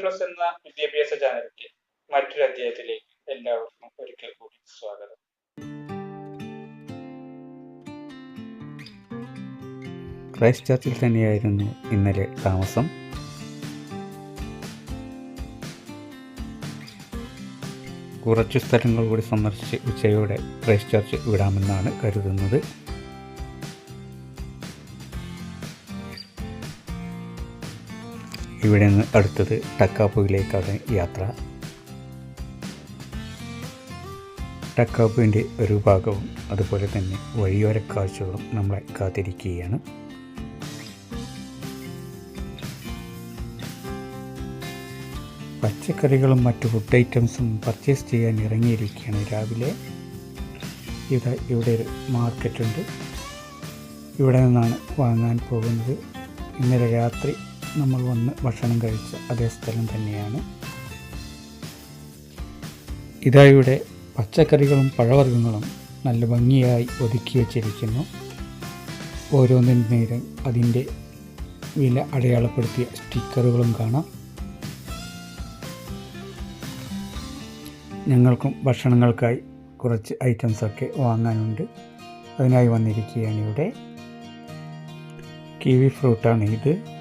Plus എന്ന വിദ്യാഭ്യാസ ചാനലിന്റെ മറ്റൊരു അധ്യായത്തിലേക്ക് എല്ലാവർക്കും ഒരിക്കൽ കൂടി സ്വാഗതം. ക്രൈസ്റ്റ് ചർച്ചിൽ തന്നെയായിരുന്നു ഇന്നലെ താമസം. കുറച്ച് സ്ഥലങ്ങൾ കൂടി സന്ദർശിച്ച് ഉച്ചയോടെ ക്രൈസ്റ്റ് ചർച്ച് വിടാമെന്നാണ് കരുതുന്നത്. ഇവിടെ നിന്ന് അടുത്തത് ടക്കാപ്പുവിലേക്കാണ് യാത്ര. ടക്കാപ്പുവിന്റെ ഒരു ഭാഗവും അതുപോലെ തന്നെ വഴിയോര കാഴ്ചകളും നമ്മളെ കാത്തിരിക്കുകയാണ്. പച്ചക്കറികളും മറ്റു ഫുഡ് ഐറ്റംസും പർച്ചേസ് ചെയ്യാൻ ഇറങ്ങിയിരിക്കുകയാണ് രാവിലെ. ഇവിടെ ഇവിടെ ഒരു മാർക്കറ്റുണ്ട് ഇവിടെ നിന്നാണ് വാങ്ങാൻ പോകുന്നത്. ഇന്നലെ രാത്രി നമ്മൾ വന്ന് ഭക്ഷണം കഴിച്ച അതേ സ്ഥലം തന്നെയാണ്. ഇതാ പച്ചക്കറികളും പഴവർഗങ്ങളും നല്ല ഭംഗിയായി ഒതുക്കി വച്ചിരിക്കുന്നു. ഓരോന്നിനും അതിന്റെ വില അടയാളപ്പെടുത്തിയ സ്റ്റിക്കറുകളും കാണാം. ഞങ്ങൾക്കും ഭക്ഷണങ്ങൾക്കായി കുറച്ച് ഐറ്റംസൊക്കെ വാങ്ങാനുണ്ട്. അതിനായി വന്നിരിക്കുകയാണ് ഇവിടെ. കിവി ഫ്രൂട്ടാണ് ഇത്.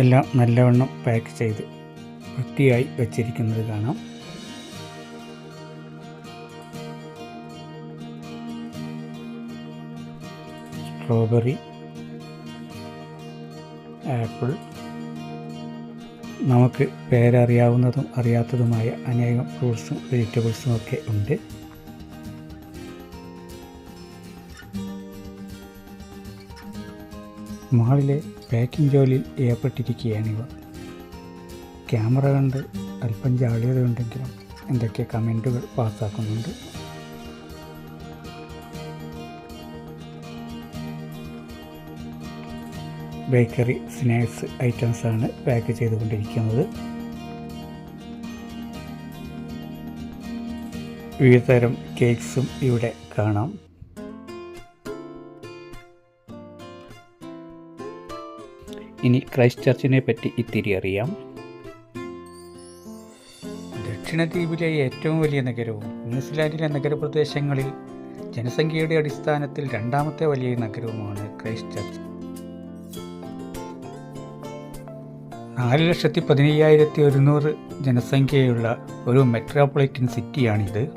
എല്ലാം നല്ലവണ്ണം പാക്ക് ചെയ്ത് വൃത്തിയായി വച്ചിരിക്കുന്നത് കാണാം. സ്ട്രോബെറി ആപ്പിൾ നമുക്ക് പേരറിയാവുന്നതും അറിയാത്തതുമായ അനേകം ഫ്രൂട്ട്സും വെജിറ്റബിൾസും ഒക്കെ ഉണ്ട്. മാളിലെ പാക്കിംഗ് ജോലിയിൽ ഏർപ്പെട്ടിരിക്കുകയാണിവർ ക്യാമറ കണ്ട് അല്പം ജാള്യതയുണ്ടെങ്കിലും എന്തൊക്കെ കമന്റുകൾ പാസ്സാക്കുന്നുണ്ട്? ബേക്കറി സ്നാക്സ് ഐറ്റംസാണ് പാക്ക് ചെയ്തുകൊണ്ടിരിക്കുന്നത്. വിവിധ തരം കേക്ക്സും ഇവിടെ കാണാം. ഇനി ക്രൈസ്റ്റ് ചർച്ചിനെ പറ്റി ഇത്തിരി അറിയാം. ദക്ഷിണദ്വീപിലെ ഏറ്റവും വലിയ നഗരവും ന്യൂസിലാൻഡിലെ നഗരപ്രദേശങ്ങളിൽ ജനസംഖ്യയുടെ അടിസ്ഥാനത്തിൽ രണ്ടാമത്തെ വലിയ നഗരവുമാണ് ക്രൈസ്റ്റ് ചർച്ച് നാല് ലക്ഷത്തി പതിനയ്യായിരത്തി ഒരുന്നൂറ് ജനസംഖ്യയുള്ള ഒരു മെട്രോപൊളിറ്റൻ സിറ്റിയാണിത്.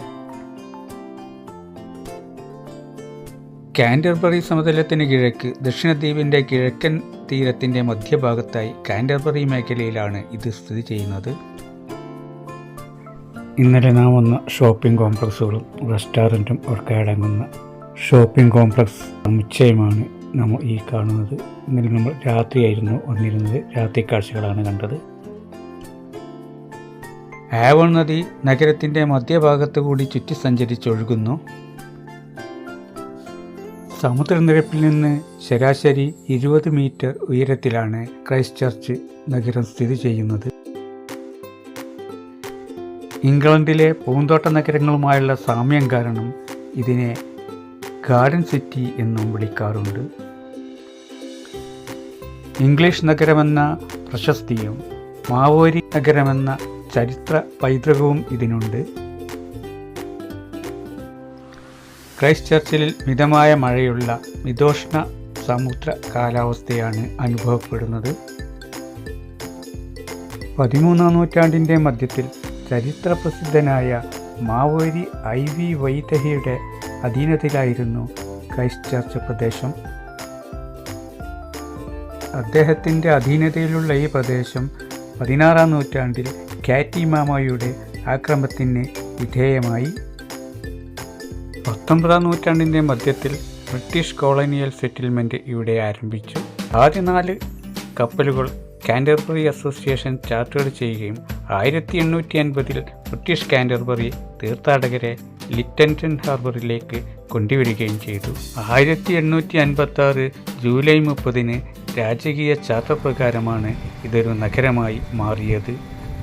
കാൻഡർബറി സമതലത്തിന് കിഴക്ക് ദക്ഷിണദ്വീപിന്റെ കിഴക്കൻ തീരത്തിന്റെ മധ്യഭാഗത്തായി കാൻഡർബറി മേഖലയിലാണ് ഇത് സ്ഥിതി ചെയ്യുന്നത്. ഇന്നലെ നാം വന്ന ഷോപ്പിംഗ് കോംപ്ലക്സുകളും റെസ്റ്റോറന്റും ഒക്കെ അടങ്ങുന്ന ഷോപ്പിംഗ് കോംപ്ലക്സ് സമുച്ചയമാണ് നമ്മൾ ഈ കാണുന്നത്. ഇന്നലെ നമ്മൾ രാത്രിയായിരുന്നു വന്നിരുന്നത്. രാത്രി കാഴ്ചകളാണ് കണ്ടത്. ആവൺ നദി നഗരത്തിന്റെ മധ്യഭാഗത്ത് കൂടി ചുറ്റി സഞ്ചരിച്ചൊഴുകുന്നു സമുദ്രനിരപ്പിൽ നിന്ന് ശരാശരി ഇരുപത് മീറ്റർ ഉയരത്തിലാണ് ക്രൈസ്റ്റ് ചർച്ച് നഗരം സ്ഥിതി ചെയ്യുന്നത്. ഇംഗ്ലണ്ടിലെ പൂന്തോട്ട നഗരങ്ങളുമായുള്ള സാമ്യം കാരണം ഇതിനെ ഗാർഡൻ സിറ്റി എന്നും വിളിക്കാറുണ്ട്. ഇംഗ്ലീഷ് നഗരമെന്ന പ്രശസ്തിയും മാവോരി നഗരമെന്ന ചരിത്ര പൈതൃകവും ഇതിനുണ്ട്. ക്രൈസ്റ്റ് ചർച്ചിൽ മിതമായ മഴയുള്ള മിതോഷ്ണ സമുദ്ര കാലാവസ്ഥയാണ് അനുഭവപ്പെടുന്നത്. പതിമൂന്നാം നൂറ്റാണ്ടിന്റെ മധ്യത്തിൽ ചരിത്രപ്രസിദ്ധനായ മാവോരി ഐ വി വൈതഹയുടെ അധീനതയിലായിരുന്നു ക്രൈസ്റ്റ് ചർച്ച് പ്രദേശം. അദ്ദേഹത്തിന്റെ അധീനതയിലുള്ള ഈ പ്രദേശം പതിനാറാം നൂറ്റാണ്ടിൽ കാറ്റി മാമയുടെ ആക്രമണത്തിന് വിധേയമായി. പത്തൊമ്പതാം നൂറ്റാണ്ടിന്റെ മധ്യത്തിൽ ബ്രിട്ടീഷ് കോളനിയൽ സെറ്റിൽമെന്റ് ഇവിടെ ആരംഭിച്ചു. ആദ്യ നാല് കപ്പലുകൾ കാൻഡർബറി അസോസിയേഷൻ ചാർട്ടേഡ് ചെയ്യുകയും ആയിരത്തി എണ്ണൂറ്റി അൻപതിൽ ബ്രിട്ടീഷ് കാൻഡർബറി തീർത്ഥാടകരെ ലിറ്റന്റൺ ഹാർബറിലേക്ക് കൊണ്ടുവരികയും ചെയ്തു. ആയിരത്തി എണ്ണൂറ്റി അൻപത്തി ആറ് ജൂലൈ മുപ്പതിന് രാജകീയ ചാർട്ടർ പ്രകാരമാണ് ഇതൊരു നഗരമായി മാറിയത്.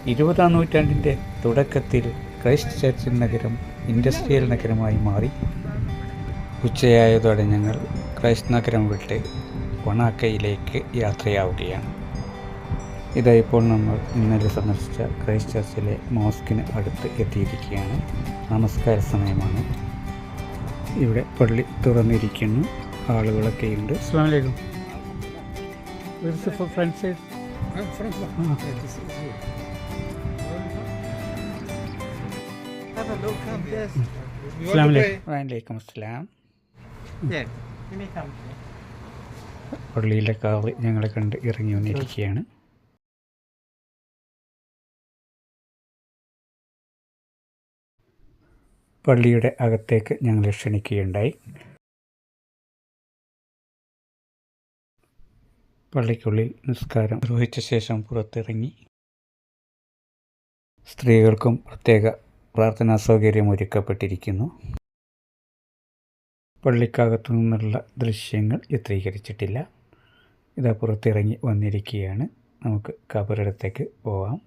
ഇരുപതാം നൂറ്റാണ്ടിന്റെ തുടക്കത്തിൽ ക്രൈസ്റ്റ് ചർച്ച് നഗരം ഇൻഡസ്ട്രിയൽ നഗരമായി മാറി. ഉച്ചയായതോടെ ഞങ്ങൾ ക്രൈസ്റ്റ് നഗരം വിട്ട് ഒണാക്കയിലേക്ക് യാത്രയാവുകയാണ്. ഇതായിപ്പോൾ ഇപ്പോൾ നമ്മൾ ഇന്നലെ സന്ദർശിച്ച ക്രൈസ്റ്റ് ചർച്ചിലെ മോസ്കിന് അടുത്ത് എത്തിയിരിക്കുകയാണ്. നമസ്കാര സമയമാണ്. ഇവിടെ പള്ളി തുറന്നിരിക്കുന്നു. ആളുകളൊക്കെ ഉണ്ട്. Assam friends friend come, yes. You may come. പള്ളിയിലെ കാവ് ഞങ്ങളെ കണ്ട് ഇറങ്ങി വന്നിരിക്കുകയാണ് പള്ളിയുടെ അകത്തേക്ക് ഞങ്ങളെ ക്ഷണിക്കുകയുണ്ടായി പള്ളിക്കുള്ളിൽ നിസ്കാരം നിർവഹിച്ച ശേഷം പുറത്തിറങ്ങി സ്ത്രീകൾക്കും പ്രത്യേക പ്രാർത്ഥനാ സൗകര്യം ഒരുക്കപ്പെട്ടിരിക്കുന്നു. പള്ളിക്കകത്തു നിന്നുള്ള ദൃശ്യങ്ങൾ ചിത്രീകരിച്ചിട്ടില്ല. ഇതാ പുറത്തിറങ്ങി വന്നിരിക്കുകയാണ്. നമുക്ക് കബറിടത്തേക്ക് പോവാം.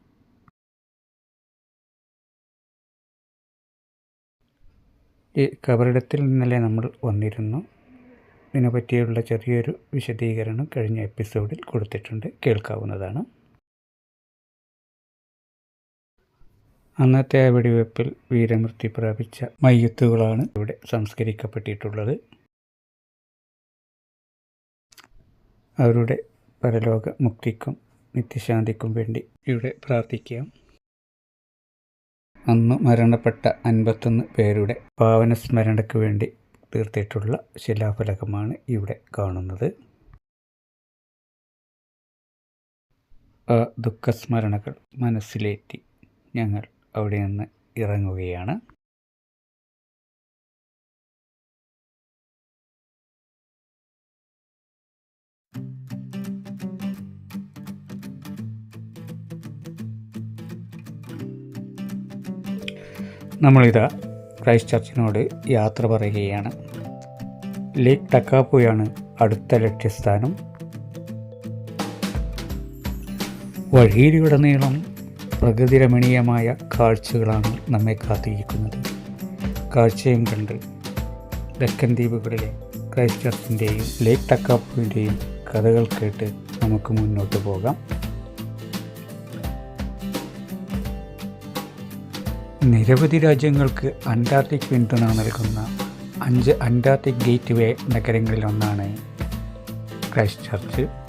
ഈ കബറിടത്തിൽ നിന്നല്ലേ നമ്മൾ വന്നിരുന്നു. ഇതിനെപ്പറ്റിയുള്ള ചെറിയൊരു വിശദീകരണം കഴിഞ്ഞ എപ്പിസോഡിൽ കൊടുത്തിട്ടുണ്ട്. കേൾക്കാവുന്നതാണ്. അന്നത്തെ ആ വെടിവെപ്പിൽ വീരമൃത്യു പ്രാപിച്ച മയ്യത്തുകളാണ് ഇവിടെ സംസ്കരിക്കപ്പെട്ടിട്ടുള്ളത്. അവരുടെ പരലോക മുക്തിക്കും നിത്യശാന്തിക്കും വേണ്ടി ഇവിടെ പ്രാർത്ഥിക്കാം. അന്ന് മരണപ്പെട്ട അൻപത്തൊന്ന് പേരുടെ പാവന സ്മരണയ്ക്ക് വേണ്ടി തീർത്തിട്ടുള്ള ശിലാഫലകമാണ് ഇവിടെ കാണുന്നത്. ആ ദുഃഖസ്മരണകൾ മനസ്സിലേറ്റി ഞങ്ങൾ അവിടെ നിന്ന് ഇറങ്ങുകയാണ്. നമ്മളിതാ ക്രൈസ്റ്റ് ചർച്ചിനോട് യാത്ര പറയുകയാണ്. ലേക്ക് ടക്കാപ്പുയാണ് അടുത്ത ലക്ഷ്യസ്ഥാനം. വഴിയിലുടനീളം പ്രകൃതി രമണീയമായ കാഴ്ചകളാണ് നമ്മെ കാത്തിരിക്കുന്നത്. കാഴ്ചയും കണ്ട് ഡക്കൻ ദ്വീപുകളിലെ ക്രൈസ്റ്റ് ലേക്ക് ടക്കാപ്പുവിന്റെയും കഥകൾ കേട്ട് നമുക്ക് മുന്നോട്ട് പോകാം. നിരവധി രാജ്യങ്ങൾക്ക് അന്റാർട്ടിക് പിന്തുണ നൽകുന്ന അഞ്ച് അന്റാർട്ടിക് ഗേറ്റ് വേ നഗരങ്ങളിലൊന്നാണ് ക്രൈസ്റ്റ് ചർച്ച്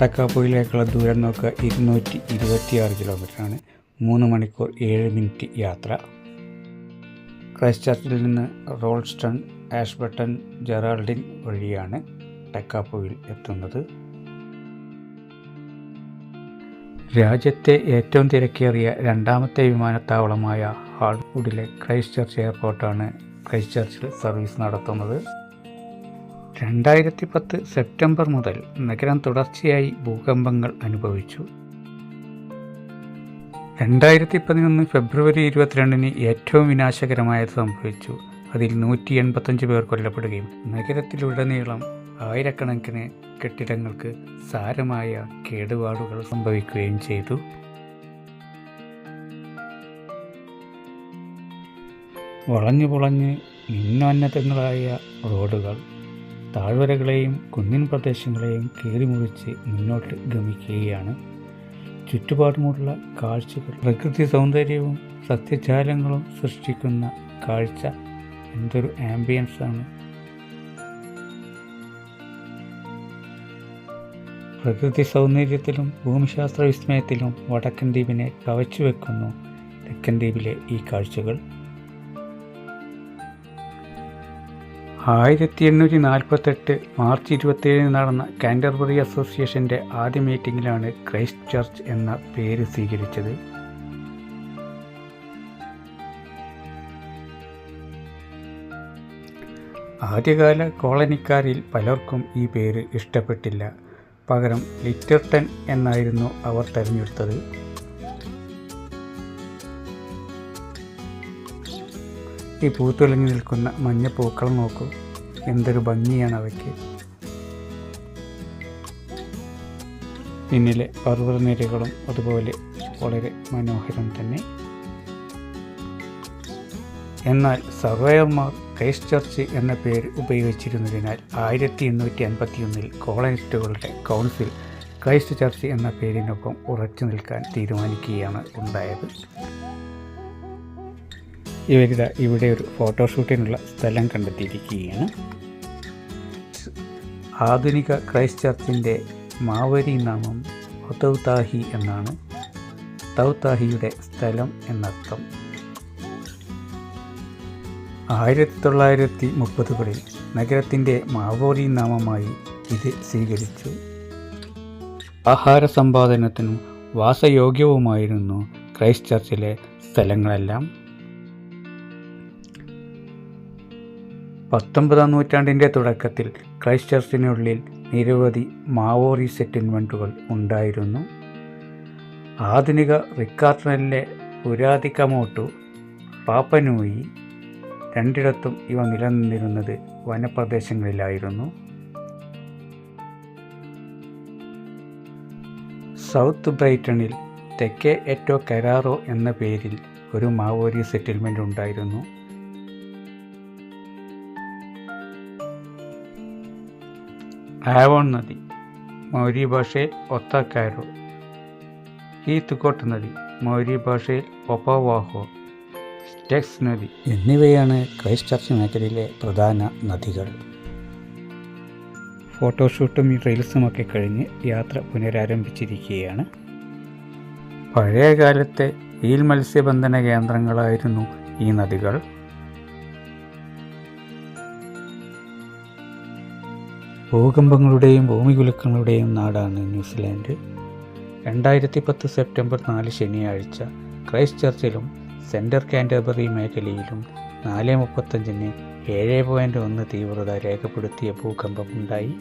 ടക്കാപ്പുയിലേക്കുള്ള ദൂരം നോക്കുക ഇരുന്നൂറ്റി ഇരുപത്തിയാറ് കിലോമീറ്ററാണ്. മൂന്ന് മണിക്കൂർ ഏഴ് മിനിറ്റ് യാത്ര. ക്രൈസ്റ്റ് ചർച്ചിൽ നിന്ന് റോൾസ്റ്റൺ ആഷ്ബട്ടൺ ജെറാൾഡിൻ വഴിയാണ് ടക്കാപ്പുയിൽ എത്തുന്നത്. രാജ്യത്തെ ഏറ്റവും തിരക്കേറിയ രണ്ടാമത്തെ വിമാനത്താവളമായ ഹാൾവുഡിലെ ക്രൈസ്റ്റ് ചർച്ച് എയർപോർട്ടാണ് ക്രൈസ്റ്റ് ചർച്ചിൽ സർവീസ് നടത്തുന്നത്. രണ്ടായിരത്തി പത്ത് സെപ്റ്റംബർ മുതൽ നഗരം തുടർച്ചയായി ഭൂകമ്പങ്ങൾ അനുഭവിച്ചു. രണ്ടായിരത്തി പതിനൊന്ന് ഫെബ്രുവരി ഇരുപത്തിരണ്ടിന് ഏറ്റവും വിനാശകരമായത് സംഭവിച്ചു. അതിൽ നൂറ്റി എൺപത്തഞ്ച് പേർ കൊല്ലപ്പെടുകയും നഗരത്തിലുടനീളം ആയിരക്കണക്കിന് കെട്ടിടങ്ങൾക്ക് സാരമായ കേടുപാടുകൾ സംഭവിക്കുകയും ചെയ്തു. വളഞ്ഞു പൊളഞ്ഞ് നിന്നോന്നതങ്ങളായ റോഡുകൾ താഴ്വരകളെയും കുന്നിൻ പ്രദേശങ്ങളെയും കീറിമുറിച്ച് മുന്നോട്ട് ഗമിക്കുകയാണ്. ചുറ്റുപാടുമുള്ള കാഴ്ചകൾ പ്രകൃതി സൗന്ദര്യവും സസ്യജാലങ്ങളും സൃഷ്ടിക്കുന്ന കാഴ്ച എന്തൊരു ആംബിയൻസ് ആണ്. പ്രകൃതി സൗന്ദര്യത്തിലും ഭൂമിശാസ്ത്ര വിസ്മയത്തിലും വടക്കൻ ദ്വീപിനെ കവച്ചു വെക്കുന്നു തെക്കൻ ദ്വീപിലെ ഈ കാഴ്ചകൾ. ആയിരത്തി എണ്ണൂറ്റി നാൽപ്പത്തെട്ട് മാർച്ച് ഇരുപത്തിയേഴിന് നടന്ന കാൻഡർബറി അസോസിയേഷന്റെ ആദ്യ മീറ്റിംഗിലാണ് ക്രൈസ്റ്റ് ചർച്ച് എന്ന പേര് സ്വീകരിച്ചത്. ആദ്യകാല കോളനിക്കാരിൽ പലർക്കും ഈ പേര് ഇഷ്ടപ്പെട്ടില്ല. പകരം ലിറ്റർട്ടൺ എന്നായിരുന്നു അവർ തിരഞ്ഞെടുത്തത്. ഈ പൂത്തുലഞ്ഞു നിൽക്കുന്ന മഞ്ഞ പൂക്കൾ നോക്കൂ. എന്തൊരു ഭംഗിയാണ് അവയ്ക്ക്. പിന്നിലെ പർവതനിരകളും അതുപോലെ വളരെ മനോഹരം തന്നെ. എന്നാൽ സർവേയർമാർ ക്രൈസ്റ്റ് ചർച്ച് എന്ന പേര് ഉപയോഗിച്ചിരുന്നതിനാൽ ആയിരത്തി എണ്ണൂറ്റി അൻപത്തിയൊന്നിൽ കോളനിസ്റ്റുകളുടെ കൗൺസിൽ ക്രൈസ്റ്റ് ചർച്ച് എന്ന പേരിനൊപ്പം ഉറച്ചു നിൽക്കാൻ തീരുമാനിക്കുകയാണ് ഉണ്ടായത്. ഇവരിത ഇവിടെ ഒരു ഫോട്ടോഷൂട്ടിനുള്ള സ്ഥലം കണ്ടെത്തിയിരിക്കുകയാണ്. ആധുനിക ക്രൈസ്റ്റ് ചർച്ചിന്റെ മാവരി നാമം ഒതൗതാഹി എന്നാണ്. തൗതാഹിയുടെ സ്ഥലം എന്നർത്ഥം. ആയിരത്തി തൊള്ളായിരത്തി മുപ്പതുകളിൽ നഗരത്തിന്റെ മാവോറി നാമമായി ഇത് സ്വീകരിച്ചു. ആഹാര സമ്പാദനത്തിനും വാസയോഗ്യവുമായിരുന്നു ക്രൈസ്റ്റ് ചർച്ചിലെ സ്ഥലങ്ങളെല്ലാം. പത്തൊമ്പതാം നൂറ്റാണ്ടിന്റെ തുടക്കത്തിൽ ക്രൈസ്റ്റ് നിരവധി മാവോറി സെറ്റിൽമെന്റുകൾ ഉണ്ടായിരുന്നു. ആധുനിക റിക്കാർട്ടനിലെ പുരാതിക്കമോട്ടു പാപ്പനൂയി രണ്ടിടത്തും ഇവ നിലനിന്നിരുന്നത് വനപ്രദേശങ്ങളിലായിരുന്നു. സൗത്ത് ബ്രൈറ്റണിൽ തെക്കേ എറ്റോ കരാറോ എന്ന പേരിൽ ഒരു മാവോരി സെറ്റിൽമെന്റ് ഉണ്ടായിരുന്നു. ആവോൺ നദി മൗരി ഭാഷയിൽ ഒത്താക്കാരോ. ഹീത്തുകോട്ട് നദി മൗരി ഭാഷയിൽ ഒപ്പവാഹോ. ടെക്സ് നദി. എന്നിവയാണ് ക്രൈസ്റ്റ് ചർച്ച് മേഖലയിലെ പ്രധാന നദികൾ. ഫോട്ടോഷൂട്ടും റീൽസുമൊക്കെ കഴിഞ്ഞ് യാത്ര പുനരാരംഭിച്ചിരിക്കുകയാണ്. പഴയ കാലത്തെ മത്സ്യബന്ധന കേന്ദ്രങ്ങളായിരുന്നു ഈ നദികൾ. ഭൂകമ്പങ്ങളുടെയും ഭൂമികുലുക്കങ്ങളുടെയും നാടാണ് ന്യൂസിലാൻഡ്. രണ്ടായിരത്തി പത്ത് സെപ്റ്റംബർ നാല് ശനിയാഴ്ച ക്രൈസ്റ്റ് ചർച്ചിലും സെന്റർ കാന്റർബറി മേഖലയിലും നാല് മുപ്പത്തഞ്ചിന് ഏഴ് പോയിന്റ് ഒന്ന് തീവ്രത രേഖപ്പെടുത്തിയ ഭൂകമ്പമുണ്ടായി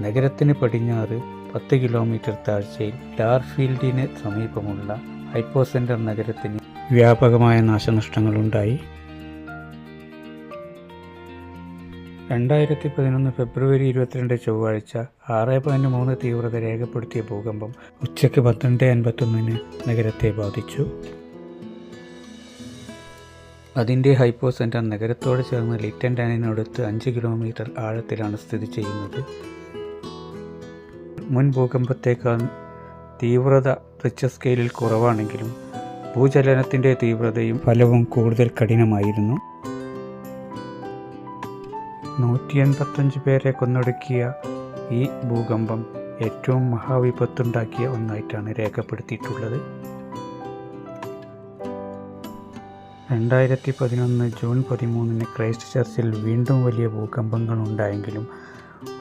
നഗരത്തിന് പടിഞ്ഞാറ് പത്ത് കിലോമീറ്റർ താഴ്ചയിൽ ഡാർഫീൽഡിന് സമീപമുള്ള ഹൈപ്പോ സെന്റർ നഗരത്തിന് വ്യാപകമായ നാശനഷ്ടങ്ങളുണ്ടായി. രണ്ടായിരത്തി പതിനൊന്ന് ഫെബ്രുവരി ഇരുപത്തിരണ്ട് ചൊവ്വാഴ്ച ആറ് പോയിന്റ് മൂന്ന് തീവ്രത രേഖപ്പെടുത്തിയ ഭൂകമ്പം ഉച്ചയ്ക്ക് പന്ത്രണ്ട് അൻപത്തൊന്നിന് നഗരത്തെ ബാധിച്ചു. അതിന്റെ ഹൈപ്പോ സെന്റർ നഗരത്തോട് ചേർന്ന് ലിറ്റൻ ഡാനിനടുത്ത് അഞ്ച് കിലോമീറ്റർ ആഴത്തിലാണ് സ്ഥിതി ചെയ്യുന്നത്. മുൻ ഭൂകമ്പത്തേക്കാൾ തീവ്രത റിച്ച സ്കെയിലിൽ കുറവാണെങ്കിലും ഭൂചലനത്തിന്റെ തീവ്രതയും ഫലവും കൂടുതൽ കഠിനമായിരുന്നു. നൂറ്റി എൺപത്തഞ്ച് പേരെ കൊന്നൊടുക്കിയ ഈ ഭൂകമ്പം ഏറ്റവും മഹാവിപത്തുണ്ടാക്കിയ ഒന്നായിട്ടാണ് രേഖപ്പെടുത്തിയിട്ടുള്ളത്. രണ്ടായിരത്തി പതിനൊന്ന് ജൂൺ പതിമൂന്നിന് ക്രൈസ്റ്റ് ചർച്ചിൽ വീണ്ടും വലിയ ഭൂകമ്പങ്ങൾ ഉണ്ടായെങ്കിലും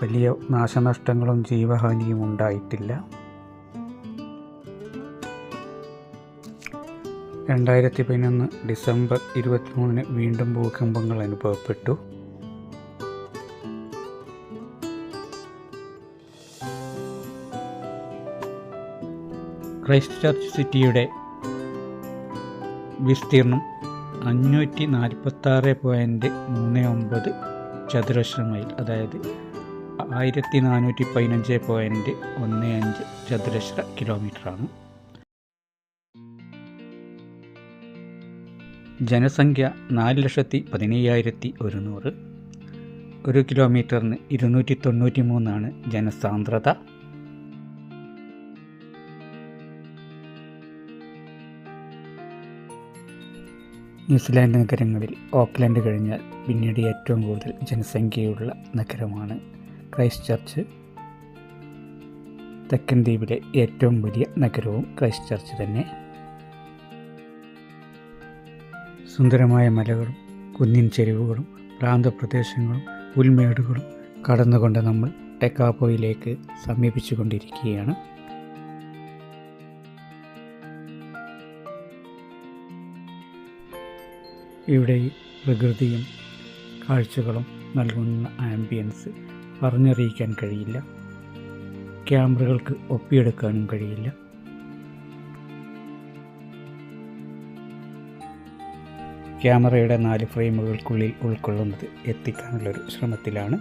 വലിയ നാശനഷ്ടങ്ങളും ജീവഹാനിയും ഉണ്ടായിട്ടില്ല. രണ്ടായിരത്തി പതിനൊന്ന് ഡിസംബർ ഇരുപത്തിമൂന്നിന് വീണ്ടും ഭൂകമ്പങ്ങൾ അനുഭവപ്പെട്ടു. ക്രൈസ്റ്റ് ചർച്ച് സിറ്റിയുടെ വിസ്തീർണം അഞ്ഞൂറ്റി നാൽപ്പത്താറ് പോയിന്റ് മൂന്ന് ഒമ്പത് ചതുരശ്ര മൈൽ അതായത് ആയിരത്തി നാനൂറ്റി പതിനഞ്ച് പോയിന്റ് ഒന്ന് അഞ്ച് ചതുരശ്ര കിലോമീറ്ററാണ്. ജനസംഖ്യ നാല് ലക്ഷത്തി പതിനയ്യായിരത്തി ഒരുന്നൂറ് ഒരു കിലോമീറ്ററിന് ഇരുന്നൂറ്റി തൊണ്ണൂറ്റി മൂന്നാണ് ജനസാന്ദ്രത. ന്യൂസിലാൻഡ് നഗരങ്ങളിൽ ഓക്ലൻഡ് കഴിഞ്ഞാൽ പിന്നീട് ഏറ്റവും കൂടുതൽ ജനസംഖ്യയുള്ള നഗരമാണ് ക്രൈസ്റ്റ് ചർച്ച്. തെക്കൻ ദ്വീപിലെ ഏറ്റവും വലിയ നഗരവും ക്രൈസ്റ്റ് ചർച്ച് തന്നെ. സുന്ദരമായ മലകളും കുന്നിൻ ചെരുവുകളും പ്രാന്തപ്രദേശങ്ങളും പുൽമേടുകളും കടന്നുകൊണ്ട് നമ്മൾ ടെക്കാപ്പോയിലേക്ക് സമീപിച്ചു കൊണ്ടിരിക്കുകയാണ് ഇവിടെ പ്രകൃതിയും കാഴ്ചകളും നൽകുന്ന ആംബിയൻസ് പറഞ്ഞറിയിക്കാൻ കഴിയില്ല. ക്യാമറകൾക്ക് ഒപ്പിയെടുക്കാനും കഴിയില്ല. ക്യാമറയുടെ നാല് ഫ്രെയിമുകൾക്കുള്ളിൽ ഉൾക്കൊള്ളുന്നത് എത്തിക്കാനുള്ളൊരു ശ്രമത്തിലാണ്.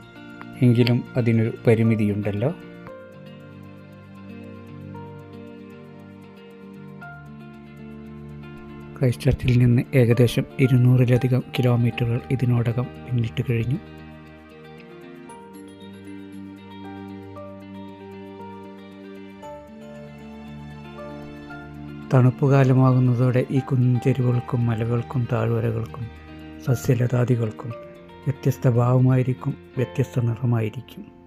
എങ്കിലും അതിനൊരു പരിമിതിയുണ്ടല്ലോ. ക്രൈസ്റ്റ് ചർച്ചിൽ നിന്ന് ഏകദേശം ഇരുന്നൂറിലധികം കിലോമീറ്ററുകൾ ഇതിനോടകം പിന്നിട്ട് കഴിഞ്ഞു. തണുപ്പുകാലമാകുന്നതോടെ ഈ കുഞ്ചെരുവുകൾക്കും ചെരുവുകൾക്കും മലകൾക്കും താഴ്വരകൾക്കും സസ്യലതാദികൾക്കും വ്യത്യസ്ത ഭാവമായിരിക്കും വ്യത്യസ്ത നിറമായിരിക്കും.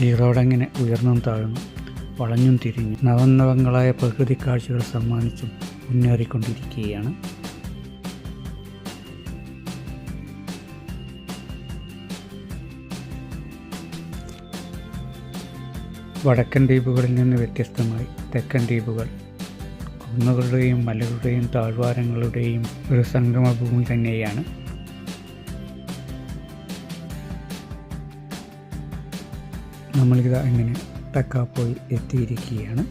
ഈ റോഡങ്ങനെ ഉയർന്നും താഴ്ന്നു വളഞ്ഞും തിരിഞ്ഞു നവനവങ്ങളായ പ്രകൃതി കാഴ്ചകൾ സമ്മാനിച്ചും മുന്നേറിക്കൊണ്ടിരിക്കുകയാണ്. വടക്കൻ ദ്വീപുകളിൽ നിന്ന് വ്യത്യസ്തമായി തെക്കൻ ദ്വീപുകൾ. കുന്നുകളുടെയും മലകളുടെയും താഴ്വാരങ്ങളുടെയും ഒരു സംഗമഭൂമി തന്നെയാണ് നമ്മളിതാ ഇങ്ങനെ ടക്കാപ്പോയിൽ എത്തിയിരിക്കുകയാണ്.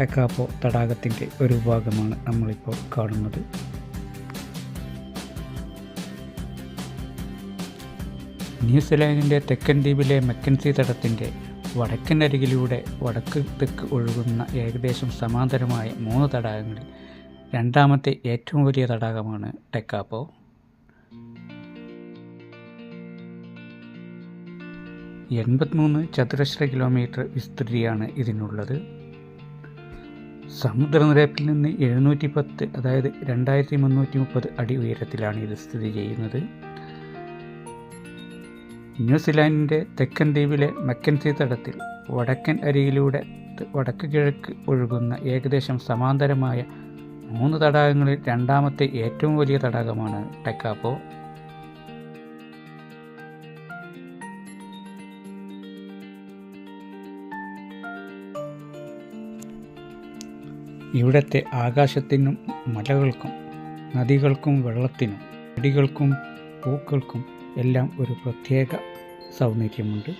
ടക്കാപ്പോ തടാകത്തിന്റെ ഒരു ഭാഗമാണ് നമ്മളിപ്പോൾ കാണുന്നത്. ന്യൂസിലാൻഡിന്റെ തെക്കൻ ദ്വീപിലെ മെക്കൻസി തടത്തിന്റെ വടക്കൻ അരികിലൂടെ വടക്ക് തെക്ക് ഒഴുകുന്ന ഏകദേശം സമാന്തരമായ മൂന്ന് തടാകങ്ങളിൽ രണ്ടാമത്തെ ഏറ്റവും വലിയ തടാകമാണ് ടെക്കാപ്പോ എൺപത്തിമൂന്ന് ചതുരശ്ര കിലോമീറ്റർ വിസ്തൃതിയാണ് ഇതിനുള്ളത്. സമുദ്രനിരപ്പിൽ നിന്ന് എഴുന്നൂറ്റി പത്ത് അതായത് രണ്ടായിരത്തി മുന്നൂറ്റി മുപ്പത് അടി ഉയരത്തിലാണ് ഇത് സ്ഥിതി ചെയ്യുന്നത്. ന്യൂസിലാൻഡിന്റെ തെക്കൻ ദ്വീപിലെ മക്കൻസി തടത്തിൽ വടക്കൻ അരിയിലൂടെ വടക്ക് കിഴക്ക് ഒഴുകുന്ന ഏകദേശം സമാന്തരമായ മൂന്ന് തടാകങ്ങളിൽ രണ്ടാമത്തെ ഏറ്റവും വലിയ തടാകമാണ് ടെക്കാപ്പോ. ഇവിടത്തെ ആകാശത്തിനും മലകൾക്കും നദികൾക്കും വെള്ളത്തിനും ചെടികൾക്കും പൂക്കൾക്കും എല്ലാം ഒരു പ്രത്യേക സൗന്ദര്യമുണ്ട്.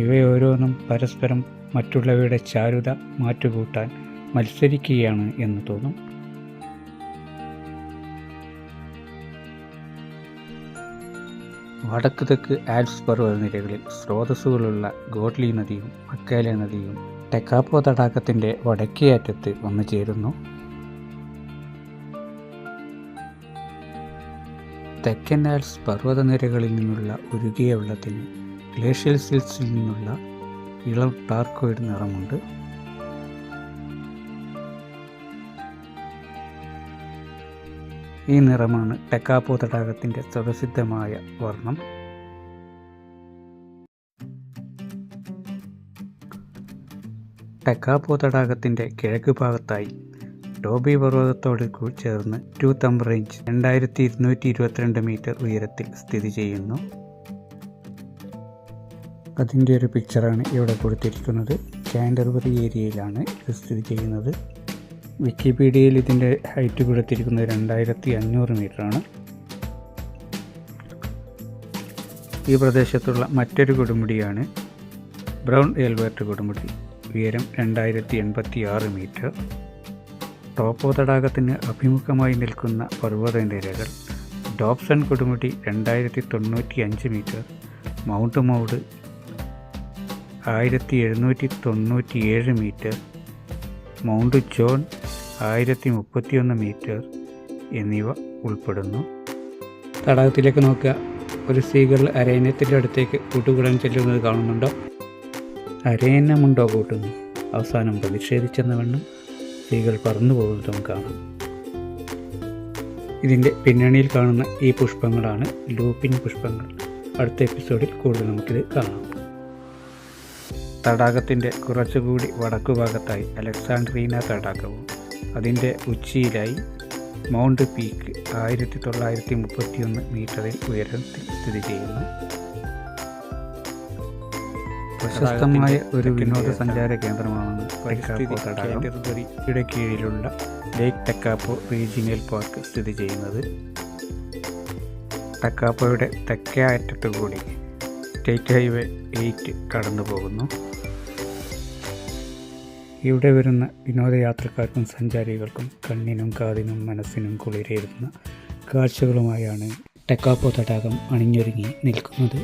ഇവയോരോന്നും പരസ്പരം മറ്റുള്ളവയുടെ ചാരുത മാറ്റുകൂട്ടാൻ മത്സരിക്കുകയാണ് എന്ന് തോന്നും. വടക്ക് തെക്ക് ആൽപ്സ് പർവതനിരകളിൽ സ്രോതസ്സുകളുള്ള ഗോഡ്ലി നദിയും മക്കേല നദിയും ടെക്കാപ്പോ തടാകത്തിന്റെ വടക്കേ അറ്റത്ത് വന്നു ചേരുന്നു. തെക്കൻ ആൽപ്സ് പർവതനിരകളിൽ നിന്നുള്ള ഉരുകിയ വെള്ളത്തിന് ഗ്ലേഷ്യൽ സിൽസിൽ നിന്നുള്ള ഇളം ടാർക്കോയിഡ് നിറമുണ്ട്. ഈ നിറമാണ് ടെക്കാപ്പോ തടാകത്തിന്റെ സ്വതസിദ്ധമായ വർണം. ടെക്കാപ്പോ തടാകത്തിന്റെ കിഴക്ക് ഭാഗത്തായി ടോബി പർവതത്തോട് ചേർന്ന് ടു തമ്പ് റേഞ്ച് രണ്ടായിരത്തി ഇരുന്നൂറ്റി ഇരുപത്തിരണ്ട് മീറ്റർ ഉയരത്തിൽ സ്ഥിതി ചെയ്യുന്നു. അതിന്റെ ഒരു പിക്ചറാണ് ഇവിടെ കൊടുത്തിരിക്കുന്നത്. കാൻഡർബറി ഏരിയയിലാണ് ഇത് സ്ഥിതി ചെയ്യുന്നത്. വിക്കിപീഡിയയിൽ ഇതിന്റെ ഹൈറ്റ് കൊടുത്തിരിക്കുന്നത് രണ്ടായിരത്തി അഞ്ഞൂറ് മീറ്ററാണ്. ഈ പ്രദേശത്തുള്ള മറ്റൊരു കൊടുമുടിയാണ്. ബ്രൗൺ എൽവേർട്ട് കൊടുമുടി. ഉയരം രണ്ടായിരത്തി എൺപത്തി ആറ് മീറ്റർ. ടോപ്പോ തടാകത്തിന് അഭിമുഖമായി നിൽക്കുന്ന പർവതനിരകൾ ഡോപ്സൺ കൊടുമുടി രണ്ടായിരത്തി തൊണ്ണൂറ്റി അഞ്ച് മീറ്റർ. മൗണ്ട് മൗഡ് ആയിരത്തി എഴുന്നൂറ്റി തൊണ്ണൂറ്റി ഏഴ് മീറ്റർ. മൗണ്ട് ജോൺ ആയിരത്തി മുപ്പത്തിയൊന്ന് മീറ്റർ എന്നിവ ഉൾപ്പെടുന്നു. തടാകത്തിലേക്ക് നോക്കുക. ഒരു സ്ത്രീകൾ അരയന്നത്തിന്റെ അടുത്തേക്ക് കൂട്ടുകൂടാൻ ചെല്ലുന്നത് കാണുന്നുണ്ടോ? അരയന്നമുണ്ടോ കൂട്ടുന്നു. അവസാനം പ്രതിഷേധിച്ചെന്ന വണ്ണം സ്ത്രീകൾ പറന്നു പോകുന്നതും കാണാം. ഇതിന്റെ പിന്നണിയിൽ കാണുന്ന ഈ പുഷ്പങ്ങളാണ് ലൂപ്പിൻ പുഷ്പങ്ങൾ. അടുത്ത എപ്പിസോഡിൽ കൂടുതൽ നമുക്കിത് കാണാം. തടാകത്തിന്റെ കുറച്ചുകൂടി വടക്കുഭാഗത്തായി അലക്സാണ്ട്രീന തടാകവും അതിന്റെ ഉച്ചിയിലായി മൗണ്ട് പീക്ക് ആയിരത്തി തൊള്ളായിരത്തി മുപ്പത്തിയൊന്ന് മീറ്ററിൽ ഉയരത്തിൽ സ്ഥിതി ചെയ്യുന്നു. പ്രശസ്തമായ ഒരു വിനോദസഞ്ചാര കേന്ദ്രമാണ് കീഴിലുള്ള ലേക്ക് ടെക്കാപ്പോ റീജിയണൽ പാർക്ക് സ്ഥിതി ചെയ്യുന്നത്. ടെക്കാപ്പോയുടെ തെക്കേ അറ്റത്തുകൂടി സ്റ്റേറ്റ് ഹൈവേ എയ്റ്റ് കടന്നു പോകുന്നു ഇവിടെ വരുന്ന വിനോദയാത്രക്കാർക്കും സഞ്ചാരികൾക്കും കണ്ണിനും കാതിനും മനസ്സിനും കുളിരേറുന്ന കാഴ്ചകളുമായാണ് ടെക്കാപ്പോ തടാകം അണിഞ്ഞൊരുങ്ങി നിൽക്കുന്നത്.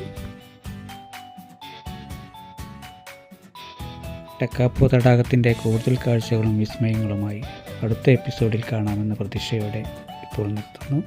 ടെക്കാപ്പോ തടാകത്തിന്റെ കൂടുതൽ കാഴ്ചകളും വിസ്മയങ്ങളുമായി അടുത്ത എപ്പിസോഡിൽ കാണാമെന്ന പ്രതീക്ഷയോടെ ഇപ്പോൾ നിർത്തുന്നു.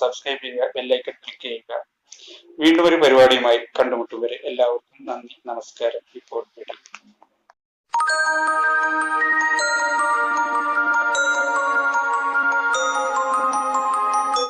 subscribe and like.